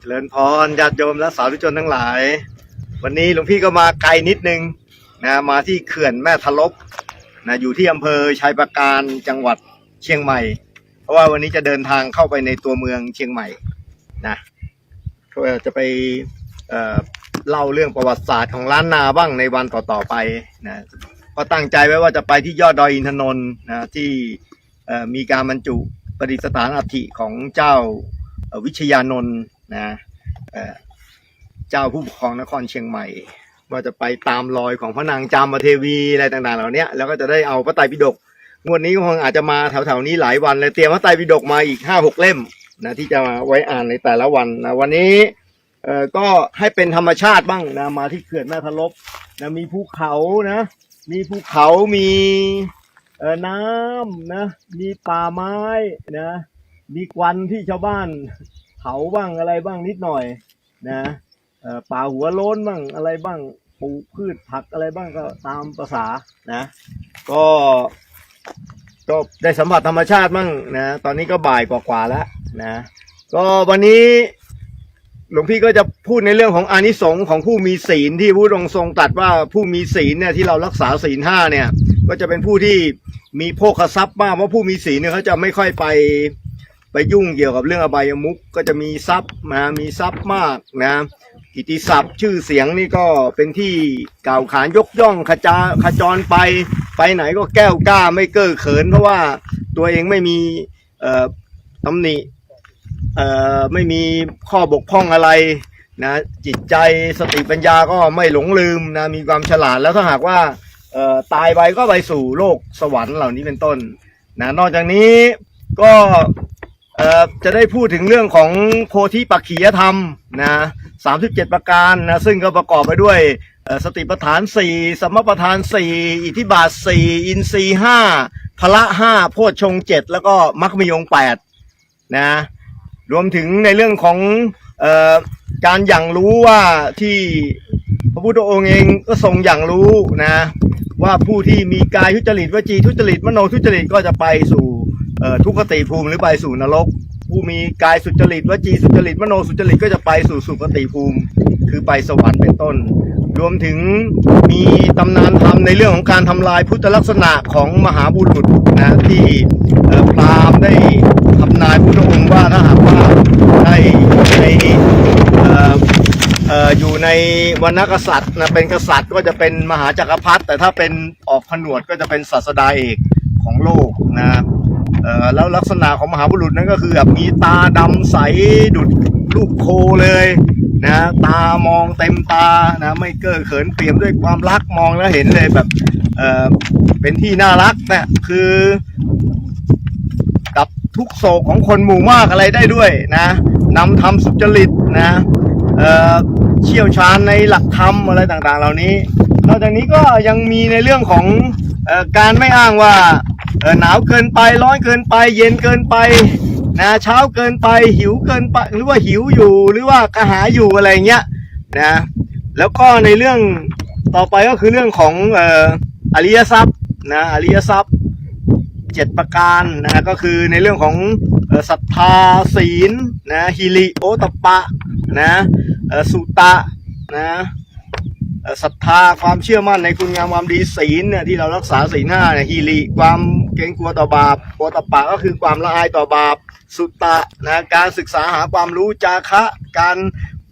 เจริญพรญาติโยมและสาธุชนทั้งหลาย วันนี้หลวงพี่ก็มาไกลนิดนึงนะมาที่เขื่อนแม่ทะลบนะอยู่ที่อำเภอชัยปราการจังหวัดเชียงใหม่ เพราะว่าวันนี้จะเดินทางเข้าไปในตัวเมืองเชียงใหม่นะเพื่อจะไปเเล่าเรื่องประวัติศาสตร์ของล้านนาบ้างในวันต่อๆไปนะก็ตั้งใจไว้ว่าจะไปที่ยอดดอยอินทนนท์นะที่มีการบรรจุประดิษฐานอัฐิของเจ้าวิชยานนท์ นะเจ้าผู้ปกครองนครเชียงใหม่ว่าจะไปตามรอยของพระนางจามเทวีอะไรต่างๆ เหล่านี้แล้วก็จะได้เอาพระไตรปิฎกงวดนี้ก็คงอาจจะมาแถวๆนี้หลายวันเลยเตรียมพระไตรปิฎกมาอีกห้าหกเล่มนะที่จะมาไว้อ่านในแต่ละวันนะวันนี้เอ่อก็ให้เป็นธรรมชาติบ้างนะมาที่เขื่อนแม่ทะลบนะมีภูเขานะมีภูเขามีเอ่อน้ำนะมีป่าไม้นะมีควันที่ชาวบ้าน เผาบ้างอะไรบ้างนิดหน่อยนะป่าหัวโล้นบ้างอะไรบ้างปลูกพืชผักอะไรบ้างก็ตามภาษานะก็ก็ได้สัมผัสธรรมชาติบ้างนะตอนนี้ก็บ่ายกว่าๆแล้วนะก็วันนี้หลวงพี่ก็จะพูดในเรื่องของอานิสงส์ของผู้มีศีลที่พระพุทธองทรงตรัสว่าผู้มีศีลเนี่ยที่เรารักษาศีลห้าเนี่ย ก็จะเป็นผู้ที่มีโภคทรัพย์มากเพราะผู้มีศีลเนี่ยเขาจะไม่ค่อยไป ไปยุ่งเกี่ยวกับเรื่องอบายมุขก็จะมีทรัพย์นะมีทรัพย์มากนะกิติศัพท์ชื่อเสียงนี่ก็เป็นที่กล่าวขานยกย่องขจาขจรไป ไปไหนก็แก้วกล้าไม่เก้อเขิน เพราะว่าตัวเองไม่มีตำหนิเอ่อไม่มีข้อบกพร่องอะไรนะจิตใจสติปัญญาก็ไม่หลงลืมนะมีความฉลาดแล้วถ้าหากว่าตายไปก็ไปสู่โลกสวรรค์เหล่านี้เป็นต้นนะนอกจากนี้ก็ เอ่อจะได้พูดถึงเรื่องของโพธิปักขียธรรมนะสามสิบเจ็ดประการนะซึ่งก็ประกอบไปด้วยสติปัฏฐานสี่สมปัฏฐานสี่อิทธิบาทสี่อินทรีห้าพละห้าโพชฌงเจ็ดแล้วก็มรรคมยงแปดนะรวมถึงในเรื่องของออการอย่างรู้ว่าที่พระพุทธองค์เองก็ทรงอย่างรู้นะว่าผู้ที่มีกายทุจริตวจีทุจริตมโนทุจริตก็จะไปสู่ ทุกขติภูมิหรือไปสู่นรก ผู้มีกายสุจริตวจีสุจริตมโนสุจริตก็จะไปสู่สุคติภูมิ คือไปสวรรค์เป็นต้น รวมถึงมีตำนานธรรมในเรื่องของการทำลายพุทธลักษณะของมหาบุรุษนะที่พราหมณ์ได้ทำนายพุทธองค์ว่าถ้าหากว่าได้ในอยู่ในวรรณกษัตริย์นะเป็นกษัตริย์ก็จะเป็นมหาจักรพรรดิแต่ถ้าเป็นออกผนวดก็จะเป็นศาสดาเอกของโลกนะ แล้วลักษณะของมหาบุรุษนั้นก็คือแบบมีตาดำใสดุดรูปโคเลยนะตามองเต็มตานะไม่เก้อเขินเปี่ยมด้วยความรักมองแล้วเห็นเลยแบบเออเป็นที่น่ารักนะคือ กับทุกโศกของคนหมู่มากอะไรได้ด้วยนะนำทำสุจริตนะเออเชี่ยวชาญในหลักธรรมอะไรต่างๆ เหล่านี้ นอกจากนี้ก็ยังมีในเรื่องของออการไม่อ้างว่า หนาวเกินไปร้อนเกินไป เย็นเกินไปนะเช้าเกินไปหิวเกินไป หรือว่าหิวอยู่หรือว่ากระหายอยู่อะไรเงี้ยนะแล้วก็ในเรื่องต่อไปก็คือเรื่องของเอ่ออริยทรัพย์นะอริยทรัพย์เจ็ดประการนะก็คือในเรื่องของศรัทธาศีลนะฮิริโอตปะนะสุตะนะ ศรัทธาความเชื่อมั่นในคุณงามความดีศีลเนี่ยที่เรารักษาศีลห้าเนี่ยฮีริความเกรงกลัวต่อบาปโอตปะก็คือความละอายต่อบาป สุตตะนะการศึกษาหาความรู้จาคะ การ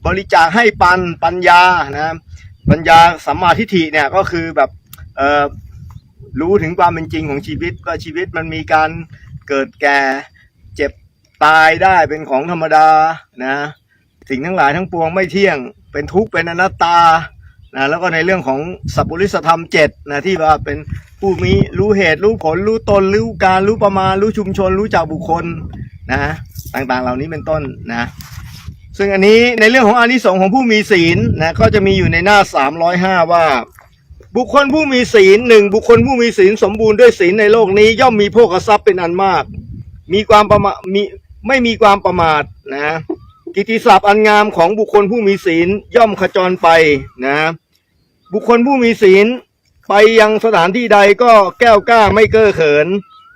บริจาคให้ปันปัญญานะปัญญาสัมมาทิฏฐิเนี่ยก็คือแบบเอ่อรู้ถึงความเป็นจริงของชีวิตว่าชีวิตมันมีการเกิดแก่เจ็บตายได้เป็นของธรรมดานะสิ่งทั้งหลายทั้งปวงไม่เที่ยง เป็นทุกข์เป็นอนัตตา นะแล้วก็ในเรื่องของสัพพุริสธรรมเจ็ดนะที่ว่าเป็นผู้มีรู้เหตุรู้ผลรู้ตนรู้การรู้ประมาณรู้ชุมชน รู้จักบุคคลนะต่างๆเหล่านี้เป็นต้นนะซึ่งอันนี้ในเรื่องของอานิสงส์ของผู้มีศีลนะก็จะมีอยู่ในหน้า 305 ว่า บุคคลผู้มีศีลหนึ่งบุคคลผู้มีศีลสมบูรณ์ด้วยศีลในโลกนี้ ย่อมมีโภคทรัพย์เป็นอันมาก มีความประมามีไม่มีความประมาทนะ กิติศัพท์อันงามของบุคคลผู้มีศีลย่อมขจรไปนะ บุคคลผู้มีศีล ไปยังสถานที่ใดก็แก้วกล้าไม่เก้อเขิน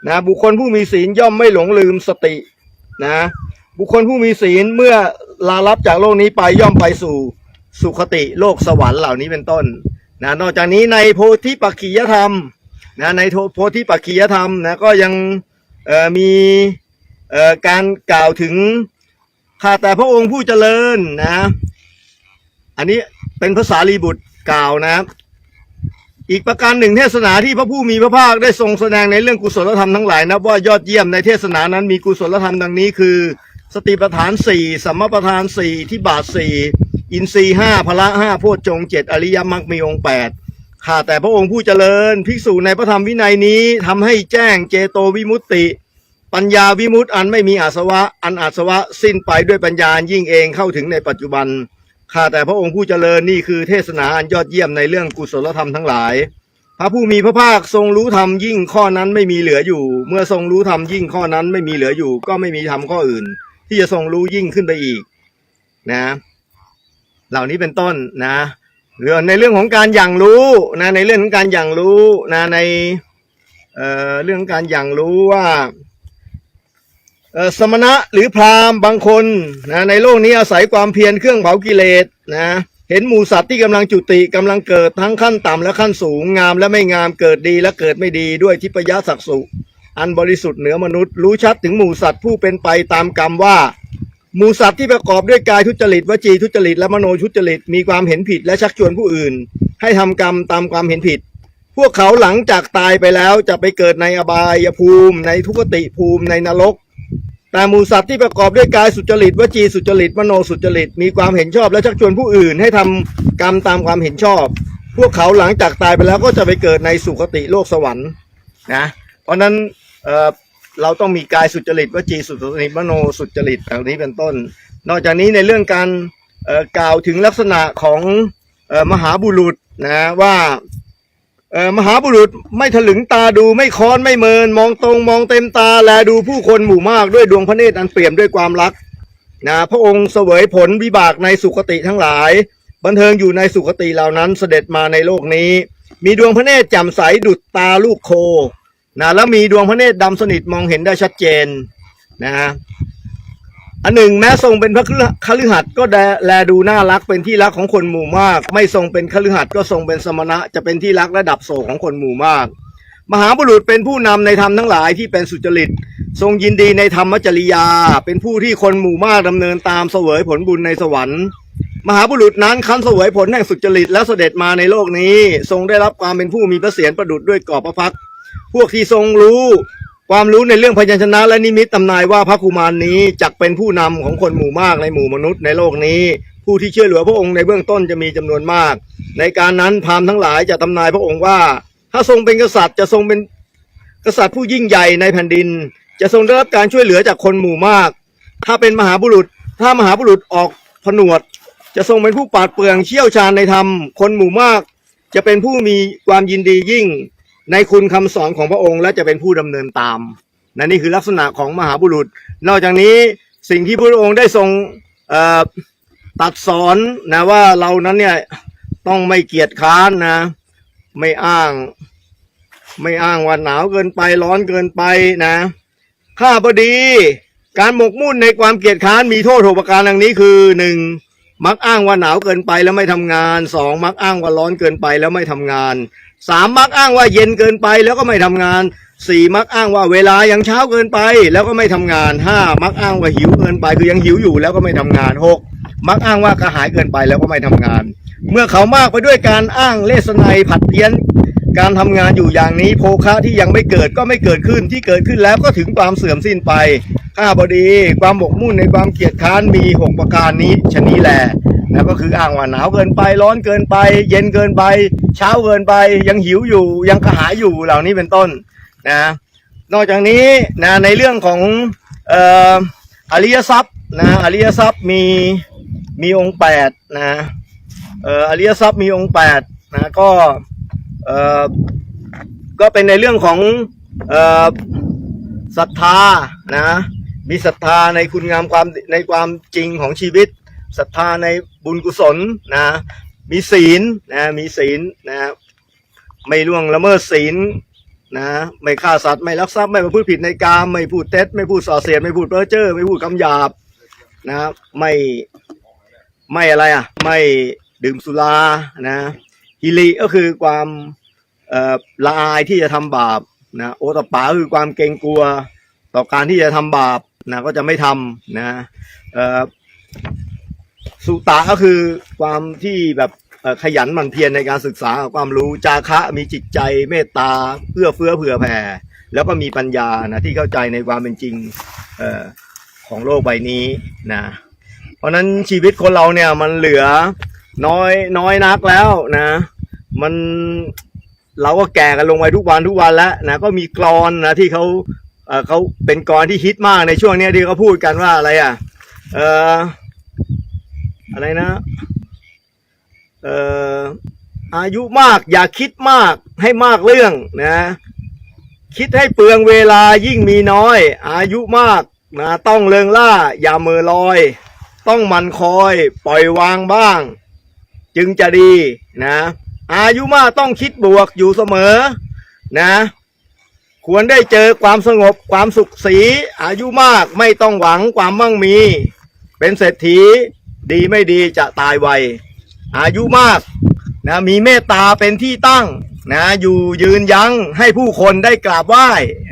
นะบุคคลผู้มีศีลย่อมไม่หลงลืมสตินะบุคคลผู้มีศีลเมื่อลาลับจากโลกนี้ไปย่อมไปสู่สุคติโลกสวรรค์เหล่านี้เป็นต้นนะนอกจากนี้ในโพธิปักขียธรรมนะในโพธิปักขียธรรมนะก็ยังมีการกล่าวถึง ข้าแต่พระองค์ผู้เจริญนะ อันนี้เป็นภาษาลีบุตรกล่าวนะครับอีกประการหนึ่งเทศนาที่พระผู้มีพระภาคได้ทรงแสดงในเรื่องกุศลธรรมทั้งหลายนับว่ายอดเยี่ยมในเทศนานั้นมีกุศลธรรมดังนี้คือ สติปัฏฐานสี่สัมมาปัฏฐานสี่ที่บาทสี่อินทรีห้าพละห้าโพชฌงเจ็ดอริยมรรคมีองค์แปดข้าแต่พระองค์ผู้เจริญ ภิกษุในพระธรรมวินัยนี้ทำให้แจ้งเจโตวิมุตติ ปัญญาวิมุตติอันไม่มีอาสวะ อันอาสวะสิ้นไปด้วยปัญญายิ่งเองเข้าถึงในปัจจุบันข้าแต่พระองค์ผู้เจริญนี่คือเทศนาอันยอดเยี่ยมในเรื่องกุศลธรรมทั้งหลาย พระผู้มีพระภาคทรงรู้ธรรมยิ่งข้อนั้นไม่มีเหลืออยู่ เมื่อทรงรู้ธรรมยิ่งข้อนั้นไม่มีเหลืออยู่ ก็ไม่มีธรรมข้ออื่น ที่จะทรงรู้ยิ่งขึ้นไปอีก นะ เหล่านี้เป็นต้นนะเรื่องในเรื่องของการอย่างรู้นะในเรื่องของการอย่างรู้นะในเอ่อเรื่องการอย่างรู้ว่า สมณะหรือพราหมณ์บางคนนะในโลกนี้อาศัยความเพียรเครื่องเผากิเลสนะเห็นหมูสัตว์ที่กำลังจุติกำลังเกิดทั้งขั้นต่ำและขั้นสูงงามและไม่งามเกิดดีและเกิดไม่ดีด้วยทิพยสักษุอันบริสุทธิ์เหนือมนุษย์ รู้ชัดถึงหมูสัตว์ผู้เป็นไปตามกรรมว่าหมูสัตว์ที่ประกอบด้วยกายทุจริตวจีทุจริตและมโนทุจริตมีความเห็นผิดและชักชวนผู้อื่น ให้ทำกรรมตามความเห็นผิด พวกเขาหลังจากตายไปแล้วจะไปเกิดในอบายภูมิ ในทุกติภูมิในนรก แต่หมูสัตว์ที่ประกอบด้วยกายสุจริตวจีสุจริตมโนสุจริตมีความเห็นชอบและชักชวนผู้อื่นให้ทำกรรมตามความเห็นชอบ พวกเขาหลังจากตายไปแล้วก็จะไปเกิดในสุคติโลกสวรรค์นะเพราะฉะนั้นเเราต้องมีกายสุจริตวจีสุจริตมโนสุจริตเหล่านี้เป็นต้น นอกจากนี้ในเรื่องการกล่าวถึงลักษณะของออมหาบุรุษนะว่า เอ่อมหาบุรุษไม่ถลึงตาดูไม่ค้อนไม่เมิน มองตรงมองเต็มตาแลดูผู้คนหมู่มากด้วยดวงพระเนตรอันเปี่ยมด้วยความรักนะพระองค์เสวยผลวิบากในสุคติทั้งหลาย บันเทิงอยู่ในสุคติเหล่านั้นเสด็จมาในโลกนี้ มีดวงพระเนตรแจ่มใสดุจตาลูกโคนะแล้วมีดวงพระเนตรดำสนิทมองเห็นได้ชัดเจนนะ อันหนึ่งแม้ทรงเป็นพระคฤหัสถ์ก็แลแลดูน่ารักเป็นที่รักของคนหมู่มาก ไม่ทรงเป็นคฤหัสถ์ก็ทรงเป็นสมณะ จะเป็นที่รักและดับโศกของคนหมู่มาก มหาบุรุษเป็นผู้นำในธรรมทั้งหลายที่เป็นสุจริต ทรงยินดีในธรรมจริยา เป็นผู้ที่คนหมู่มากดำเนินตามเสวยผลบุญในสวรรค์ มหาบุรุษนั้นคันเสวยผลแห่งสุจริตและเสด็จมาในโลกนี้ ทรงได้รับความเป็นผู้มีพระเศียรประดุจด้วยกอบพระพักพวกที่ทรงรู้ ความรู้ในเรื่องพยัญชนะและนิมิตตำนายว่าพระกุมารนี้จักเป็นผู้นำของคนหมู่มากในหมู่มนุษย์ในโลกนี้ ผู้ที่เชื่อเหลือพระองค์ในเบื้องต้นจะมีจำนวนมาก ในการนั้นพราหมณ์ทั้งหลายจะตำนายพระองค์ว่า ถ้าทรงเป็นกษัตริย์จะทรงเป็นกษัตริย์ผู้ยิ่งใหญ่ในแผ่นดิน จะทรงได้รับการช่วยเหลือจากคนหมู่มาก ถ้าเป็นมหาบุรุษ ถ้ามหาบุรุษออกผนวด จะทรงเป็นผู้ปราดเปรื่องเชี่ยวชาญในธรรม คนหมู่มาก จะเป็นผู้มีความยินดียิ่ง ในคุณคำสอนของพระองค์และจะเป็นผู้ดำเนินตามนั่นนี่คือลักษณะของมหาบุรุษ นอกจากนี้สิ่งที่พระองค์ได้ทรงตัดสอนนะว่าเรานั้นเนี่ยต้องไม่เกียจค้านนะ ไม่อ้าง ไม่อ้างว่าหนาวเกินไปร้อนเกินไปนะข้าพอดีการหมกมุ่นในความเกียจค้านมีโทษหกประการดังนี้คือหนึ่งมักอ้างว่าหนาวเกินไปแล้วไม่ทำงานสองมักอ้างว่าร้อนเกินไปแล้วไม่ทำงาน สามมักอ้างว่าเย็นเกินไปแล้วก็ไม่ทำงานสี่มักอ้างว่าเวลายังเช้าเกินไป แล้วก็ไม่ทำงานห้ามักอ้างว่าหิวเกินไปคือยังหิวอยู่แล้วก็ไม่ทำงานหกมักอ้างว่ากระหายเกินไปแล้วก็ไม่ทำงาน เมื่อเขามากไปด้วยการอ้างเลสไนผัดเพี้ยนการทำงานอยู่อย่างนี้โภคะที่ยังไม่เกิดก็ไม่เกิดขึ้นที่เกิดขึ้นแล้วก็ถึงความเสื่อมสิ้นไปข้าบดี ความหมกมุ่นในความเกียจค้านมีหกประการนี้ชะนี้แหละ นะก็คืออ้างว่าหนาวเกินไปร้อนเกินไป เย็นเกินไป เช้าเกินไป ยังหิวอยู่ ยังกระหายอยู่เหล่านี้เป็นต้นนะนอกจากนี้นะในเรื่องของเอ่ออริยทรัพย์นะอริยทรัพย์มีมีองค์แปดนะเอ่ออริยทรัพย์มีองค์แปดนะก็เอ่อก็เป็นในเรื่องของเอ่อศรัทธานะมีศรัทธาในคุณงามความในความจริงของชีวิตศรัทธาใน บุญกุศลนะ มีศีลนะมีศีลนะไม่ล่วงละเมิดศีลนะไม่ฆ่าสัตว์ไม่ลักทรัพย์ไม่ประพฤติผิดในกามไม่พูดเท็จไม่พูดส่อเสียดไม่พูดเพ้อเจ้อไม่พูดคำหยาบนะไม่ไม่อะไรอะ ไม่ดื่มสุรานะฮิริก็คือความละอายที่จะทำบาปนะโอตปปาคือความเกรงกลัว ต่อการที่จะทำบาปนะก็จะไม่ทำนะเอ่อ สุตะก็คือความที่แบบขยันหมั่นเพียรในการศึกษาความรู้จาคะมีจิตใจเมตตาเอื้อเฟื้อเผื่อแผ่แล้วก็มีปัญญานะที่เข้าใจในความเป็นจริงออของโลกใบนี้นะเพราะนั้นชีวิตคนเราเนี่ยมันเหลือน้อยน้อยนักแล้วนะ มันเราก็แก่กันลงไปทุกวันทุกวันแล้วนะก็มีกรอนนะที่เขาเเขาเป็นกรที่ฮิตมากในช่วงนี้ที่เขาพูดกันว่าอะไรอะ เออ อะไรนะเอ่ออายุมากอย่าคิดมากให้มากเรื่องนะ คิดให้เปลืองเวลายิ่งมีน้อย อายุมากนะต้องเลิงล่า อย่าเมือลอย ต้องมันคอย ปล่อยวางบ้าง จึงจะดีนะ อายุมากต้องคิดบวกอยู่เสมอนะ ควรได้เจอความสงบความสุขสี อายุมากไม่ต้องหวังความมั่งมี เป็นเศรษฐี ดีไม่ดีจะตายไว อายุมากนะมีเมตตาเป็นที่ตั้งนะอยู่ยืนยั้งให้ผู้คนได้กราบไหว้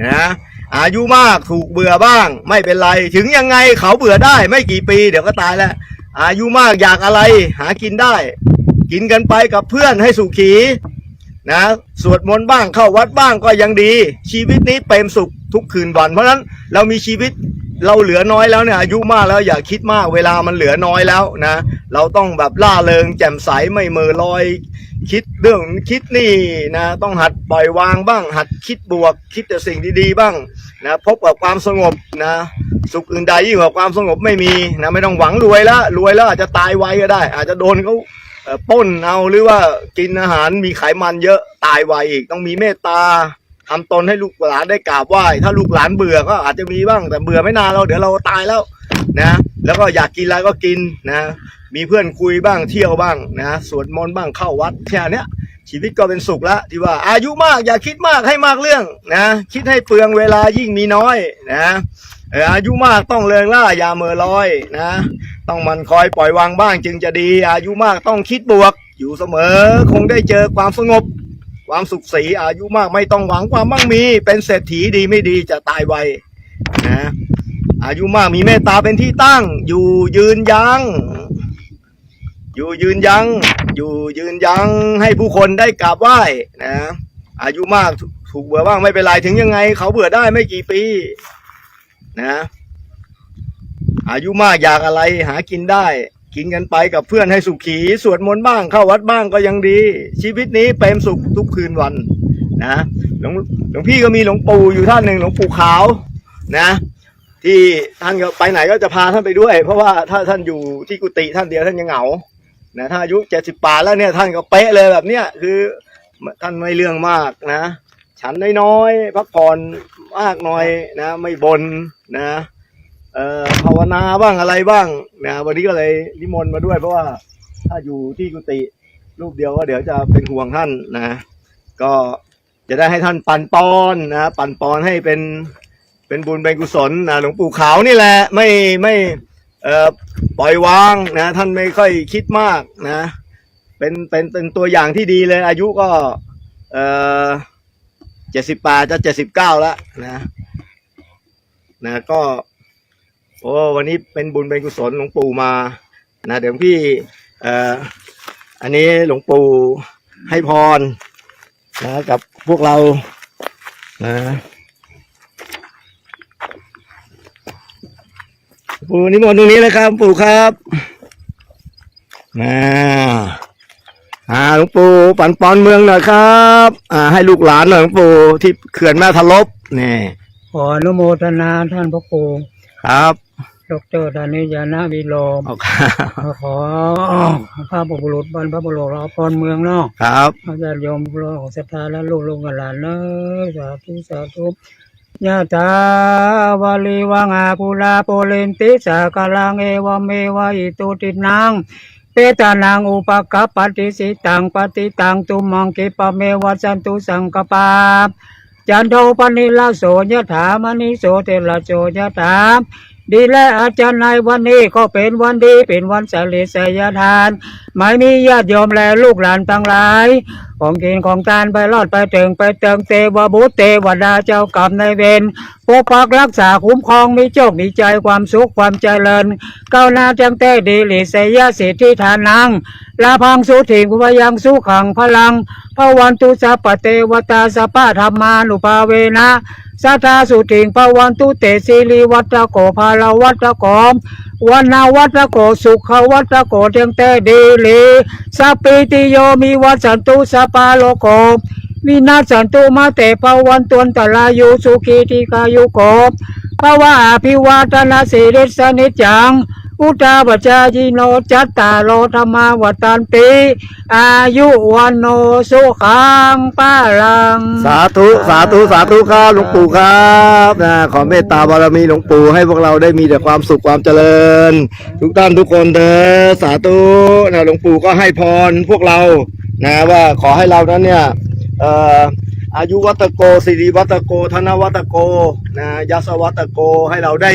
นะอายุมากถูกเบื่อบ้าง ไม่เป็นไรถึงยังไงเขาเบื่อได้ไม่กี่ปี เดี๋ยวก็ตายแล้ว อายุมากอยากอะไรหากินได้ กินกันไปกับเพื่อนให้สุขีนะสวดมนต์บ้างเข้าวัดบ้างก็ยังดี ชีวิตนี้เปรมสุข ทุกคืนวัน เพราะฉะนั้นเรามีชีวิตเราเหลือน้อยแล้วเนี่ยอายุมากแล้วอย่าคิดมากเวลามันเหลือน้อยแล้วนะ เราต้องแบบล่าเริงแจ่มใสไม่เมือลอย คิดเรื่องคิดนี่นะ ต้องหัดปล่อยวางบ้าง หัดคิดบวก คิดแต่สิ่งดีๆบ้างนะพบกับความสงบนะ สุขอื่นใดยิ่งกว่าความสงบไม่มีนะไม่ต้องหวังรวยล้วรวยแล้วอาจจะตายไวก็ได้ อาจจะโดนเขาเอ่อปล้นเอาหรือว่ากินอาหารมีไขมันเยอะตายไวอีกต้องมีเมตตา ทำตนให้ลูกหลานได้กราบไหว้ ถ้าลูกหลานเบื่อก็อาจจะมีบ้างแต่เบื่อไม่นานเราเดี๋ยวเราตายแล้วนะแล้วก็อยากกินอะไรก็กินนะมีเพื่อนคุยบ้างเที่ยวบ้างนะสวดมนต์บ้างเข้าวัดแค่นี้ชีวิตก็เป็นสุขล้วที่ว่าอายุมากอย่าคิดมากให้มากเรื่องนะคิดให้เปลืองเวลายิ่งมีน้อยนะเอ่ออายุมากต้องเลิงล่าอย่าเมื่อลอยนะต้องมันคอยปล่อยวางบ้างจึงจะดี อายุมากต้องคิดบวกอยู่เสมอ คงได้เจอความสงบ ความสุขสีอายุมากไม่ต้องหวังความมั่งมี เป็นเศรษฐีดีไม่ดีจะตายไวนะอายุมากมีเมตตาเป็นที่ตั้ง อยู่ยืนยัง้งอยู่ยืนยัง้งอยู่ยืนยั้งให้ผู้คนได้กราบไหว้นะอายุมากถูถูกเบื่อบ้างไม่เป็นไรถึงยังไง เขาเบื่อได้ไม่กี่ปีนะอายุมากอยากอะไรหากินได้ กินกันไปกับเพื่อนให้สุขี สวดมนต์บ้างเข้าวัดบ้างก็ยังดี ชีวิตนี้เปรมสุขทุกคืนวันนะหลวงหลวงพี่ก็มีหลวงปู่อยู่ท่านหนึ่งหลวงปู่ขาวนะ ที่ท่านก็ไปไหนก็จะพาท่านไปด้วย เพราะว่าถ้าท่านอยู่ที่กุฏิท่านเดียวท่านยังเหงานะถ้าอายุเจ็ดสิบป่าแล้วเนี่ยท่านก็เป๊ะเลยแบบเนี้ยคือท่านไม่เรื่องมากนะ ฉันน้อยๆพักผ่อนมากหน่อยนะ ไม่บนนะ เอ่อภาวนาบ้างอะไรบ้างนะวันนี้ก็เลยนิมนต์มาด้วยเพราะว่าถ้าอยู่ที่กุฏิรูปเดียวก็เดี๋ยวจะเป็นห่วงท่านนะ ก็จะได้ให้ท่านปั่นปอนนะปั่นปอนให้เป็นเป็นบุญเป็นกุศลนะหลวงปู่ขาวนี่แหละไม่ไม่เอ่อปล่อยวางนะ ท่านไม่ค่อยคิดมากนะ เป็นเป็นเป็นตัวอย่างที่ดีเลย อายุก็เอ่อเจ็ดสิบแปดจะเจ็ดสิบเก้าแล้วนะนะก็ โอ้วันนี้เป็นบุญเป็นกุศลหลวงปู่มานะเดี๋ยวพี่เอ่ออันนี้หลวงปู่ให้พรนะกับพวกเรานะปู่นิมนต์ตรงนี้เลยครับปู่ครับนะอ่าหลวงปู่ปันปอนเมืองหน่อยครับอ่าให้ลูกหลานหน่อยหลวงปู่ที่เขื่อนแม่ทะลบนี่ขออนุโมทนาท่านพระครูครับ ดอกเตอรธานิยานาวิโลมเอาครับขอพระบุรุษบรรพบุรุษเราพรเมืองเนาะครับอาจารย์โยมพระของศรัทธาและลูกลูกหลานเนอะสาธุสาธุยะตาวาลีวังอาภูลาโปเลนติสากาลังเอวเมวะอิตุตินังเปตานังอุปกัปปติสิตังปฏิตังตุมังกิปะเมวัสันตุสังกปาจันโทปนิลาโสยถามณิโสเทละโสยถา ดีและอาจารย์ในวันนี้ก็เป็นวันดีเป็นวันสลิสยทานไม่มีญาติโยมและลูกหลานทั้งหลาย ของกินของทานไปรอดไปถึงไปเติงเทวบุตรเทวดาเจ้ากรรมในเวรปกปักรักษาคุ้มครองมีโชคมีใจความสุขความเจริญก้าวหน้าจังแต่ดีหลิสยสิทธิฐานังลาพังสุถิงกุวายังสุขังพลังพระวันตุสัพพเทวตาสัพพะธรรมานุภาเวนะ สัทธาสุติงปวันตุเตสิริวัตโกภาลวัตโกมวันนาวัตโกสุขวัตโกเทียงเตเดีลีสัพพิติโยมีวัสันตุสัพพะโลกโกวินาศสันตุมาเตปวันตวนตลายุสุขีติกายุโกภาวะอภิวาตนาสิริสนิจัง อุตาปจายิโนจัตตาโลธรรมาวัตันติอายุวันโนสุขังปาลัง สาธุ สาธุ สาธุครับหลวงปู่ครับนะขอเมตตาบารมีหลวงปู่ให้พวกเราได้มีแต่ความสุขความเจริญ ทุกท่านทุกคนเด้อสาธุนะหลวงปู่ก็ให้พรพวกเรานะว่าขอให้เรานั้นเนี่ยเอ่ออายุวัตโกสิริวัตโก ธนวัตโกนะยศวัตโกให้เราได้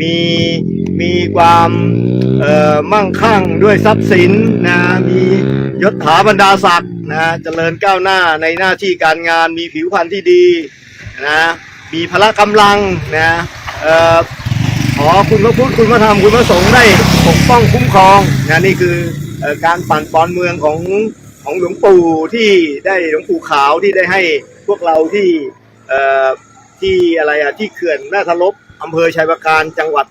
มี มีความเอ่อมั่งคั่งด้วยทรัพย์สินนะมียศถาบรรดาศักดิ์นะเจริญก้าวหน้าในหน้าที่การงานมีผิวพรรณที่ดีนะมีพละกำลังนะเอ่อขอคุณพระพุทธคุณพระธรรมคุณพระสงฆ์ได้ปกป้องคุ้มครองนะนี่คือเอ่อการปั่นปอนเมืองของของหลวงปู่ที่ได้หลวงปู่ขาวที่ได้ให้พวกเราที่เอ่อที่อะไรอะที่เขื่อนแม่ทะลบอำเภอชัยประการจังหวัด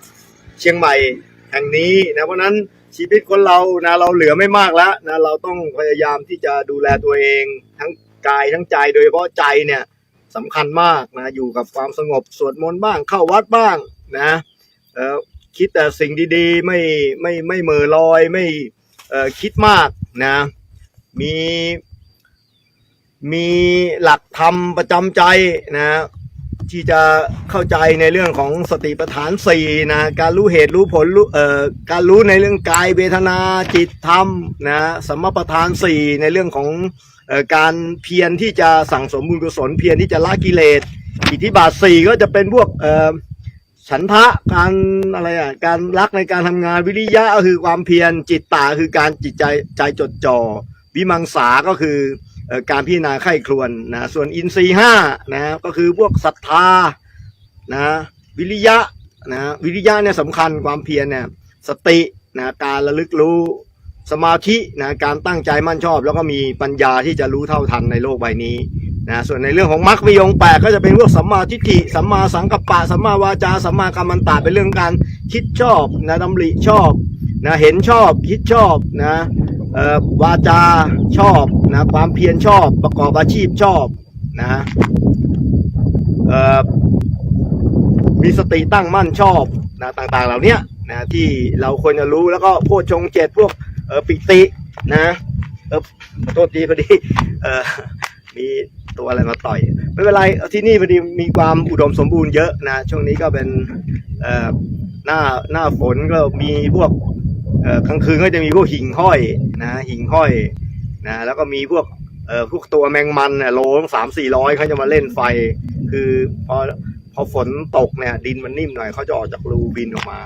เชียงใหม่แห่งนี้นะเพราะนั้นชีวิตคนเรานะเราเหลือไม่มากแล้วนะเราต้องพยายามที่จะดูแลตัวเอง ทั้งกายทั้งใจโดยเฉพาะใจเนี่ยสำคัญมากนะอยู่กับความสงบสวดมนต์บ้างเข้าวัดบ้างนะคิดแต่สิ่งดีๆไม่ไม่ไม่เหม่อลอยไม่คิดมากนะมีมีหลักธรรมประจำใจนะ ที่จะเข้าใจในเรื่องของสติปัฏฐานสี่นะการรู้เหตุรู้ผลรู้เอ่อการรู้ในเรื่องกายเวทนาจิตธรรมนะสัมมาประธานสี่ในเรื่องของเอ่อการเพียรที่จะสั่งสมบุญกุศลเพียรที่จะละกิเลสอิทธิบาทสี่ก็จะเป็นพวกเอ่อฉันทะการอะไรอะการรักในการทำงานวิริยะก็คือความเพียรจิตตาคือการจิตใจใจจดจ่อวิมังสาก็คือ การพิจารณาไข้ครวนนะส่วนอินทรีห้านะก็คือพวกศรัทธานะวิริยะนะวิริยะเนี่ยสำคัญความเพียรเนี่ยสตินะการระลึกรู้สมาธินะการตั้งใจมั่นชอบ แล้วก็มีปัญญาที่จะรู้เท่าทันในโลกใบนี้นะส่วนในเรื่องของมรรควิยงแปดก็จะเป็นพวกสัมมาทิฏฐิสัมมาสังกัปปะสัมมาวาจาสัมมากัมมันตะเป็นเรื่องการคิดชอบนะดำริชอบนะเห็นชอบคิดชอบนะ วาจาชอบนะความเพียรชอบประกอบอาชีพชอบนะมีสติตั้งมั่นชอบนะต่างๆ เหล่านี้นะที่เราควรจะรู้แล้วก็โพชฌงเจ็ดพวกปิตินะเออขอโทษทีพอดีเออมีตัวอะไรมาต่อย ไม่เป็นไรที่นี่พอดีมีความอุดมสมบูรณ์เยอะนะช่วงนี้ก็เป็นเออหน้าหน้าฝนก็มีพวก กลางคืนก็จะมีพวกหิ่งห้อยนะหิ่งห้อยนะแล้วก็มีพวกเอ่อพวกตัวแมงมันเนี่ยโลสามสี่ร้อยเขาจะมาเล่นไฟ คือพอพอฝนตกเนี่ยดินมันนิ่มหน่อยเขาจะออกจากรูบินออกมา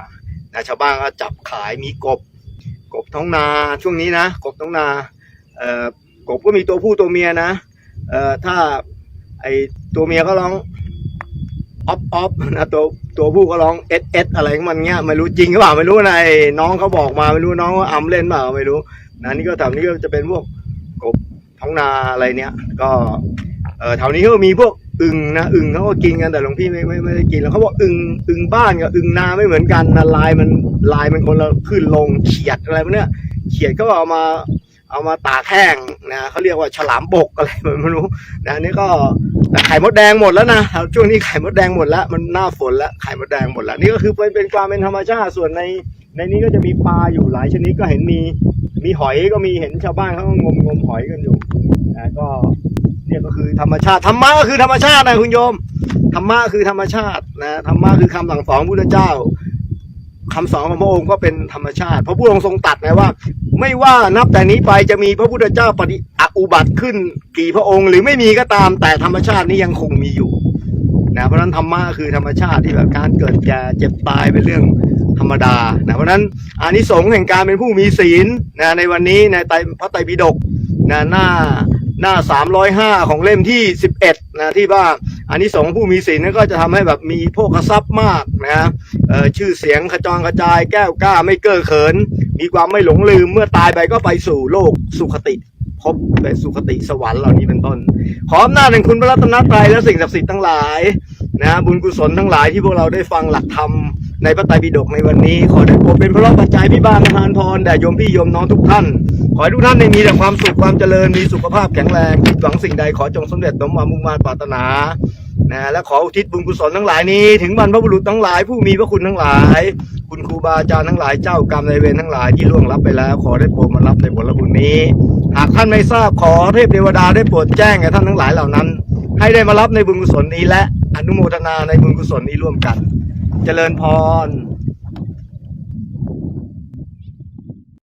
นะชาวบ้านก็จับขายมีกบ กบท้องนาช่วงนี้นะกบท้องนาเอ่อกบก็มีตัวผู้ตัวเมียนะเอ่อถ้าไอตัวเมียก็ร้อง ออฟออฟนะตัวตัวผู้ก็ร้องเอสเอสอะไรของมันเงี้ยไม่รู้จริงหรือเปล่าไม่รู้นะไอ้น้องเขาบอกมาไม่รู้น้องว่าอำเล่นเปล่าไม่รู้นะนี่ก็แถวนี้ก็จะเป็นพวกกบท้องนาอะไรเนี้ยก็เออแถวนี้ก็มีพวกอึงนะอึงเขาก็กินกันแต่หลวงพี่ไม่ไม่ไม่ได้กินแล้วเขาบอกอึงอึงบ้านกับอึงนาไม่เหมือนกันนะลายมันลายมันคนละขึ้นลงเขียดอะไรพวกเนี้ยเขียดก็เอามา เอามาตากแห้งนะเขาเรียกว่าฉลามบกอะไรไม่รู้นะนี่ก็ไข่มดแดงหมดแล้วนะช่วงนี้ไข่มดแดงหมดแล้วมันหน้าฝนแล้วไข่มดแดงหมดแล้วนี่ก็คือเป็นเป็นความเป็นธรรมชาติส่วนในในนี้ก็จะมีปลาอยู่หลายชนิดก็เห็นมีมีหอยก็มีเห็นชาวบ้านเขาก็งมงมหอยกันอยู่นะก็เนี่ยก็คือธรรมชาติธรรมะก็คือธรรมชาตินะคุณโยมธรรมะคือธรรมชาตินะธรรมะคือคำสั่งสอนพุทธเจ้า คำสอนของพระองค์ก็เป็นธรรมชาติ พระพุทธองค์ทรงตัดนะว่า ไม่ว่านับแต่นี้ไปจะมีพระพุทธเจ้าปฏิอุบัติขึ้นกี่พระองค์ หรือไม่มีก็ตามแต่ธรรมชาตินี้ยังคงมีอยู่นะเพราะนั้นธรรมะคือธรรมชาติที่แบบการเกิดแก่เจ็บตายเป็นเรื่องธรรมดานะเพราะนั้นอานิสงส์แห่งการเป็นผู้มีศีลนะในวันนี้ในไตพระไตรปิฎกนะหน้าหน้า 305 ของเล่มที่ 11นะที่ว่าอานิสงส์ผู้มีศีลนั้นก็จะทำให้แบบมีโภคทรัพย์มากนะ ชื่อเสียงขจรกระจายแก้วกล้าไม่เก้อเขิน มีความไม่หลงลืมเมื่อตายไปก็ไปสู่โลกสุคติพบไปสุคติสวรรค์เหล่านี้เป็นต้น ขออำนาจแห่งคุณพระรัตนตรัยและสิ่งศักดิ์สิทธิ์ทั้งหลายนะบุญกุศลทั้งหลายที่พวกเราได้ฟังหลักธรรมในพระไตรปิฎกในวันนี้ ขอได้โปรดเป็นพระปัจจัยพิบาลทานพรแด่โยมพี่โยมน้องทุกท่าน ขอให้ทุกท่านได้มีแต่ความสุขความเจริญมีสุขภาพแข็งแรงคิดหวังสิ่งใดขอจงสำเร็จสมหวังมุ่งมา่ปรารถนา นะและขออุทิศบุญกุศลทั้งหลายนี้ ถึงบรรพบุรุษทั้งหลาย ผู้มีพระคุณทั้งหลาย คุณครูบาอาจารย์ทั้งหลายเจ้ากรรมในายเวรทั้งหลายที่ล่วงลับไปแล้ว ขอได้โปรดมารับในผลบุญนี้ หากท่านไม่ทราบขอเทพเทวดาได้โปรดแจ้งแก่ท่านทั้งหลายเหล่านั้น ให้ได้มารับในบุญกุศลนี้และอนุโมทนาในบุญกุศลนี้ร่วมกัน เจริญพร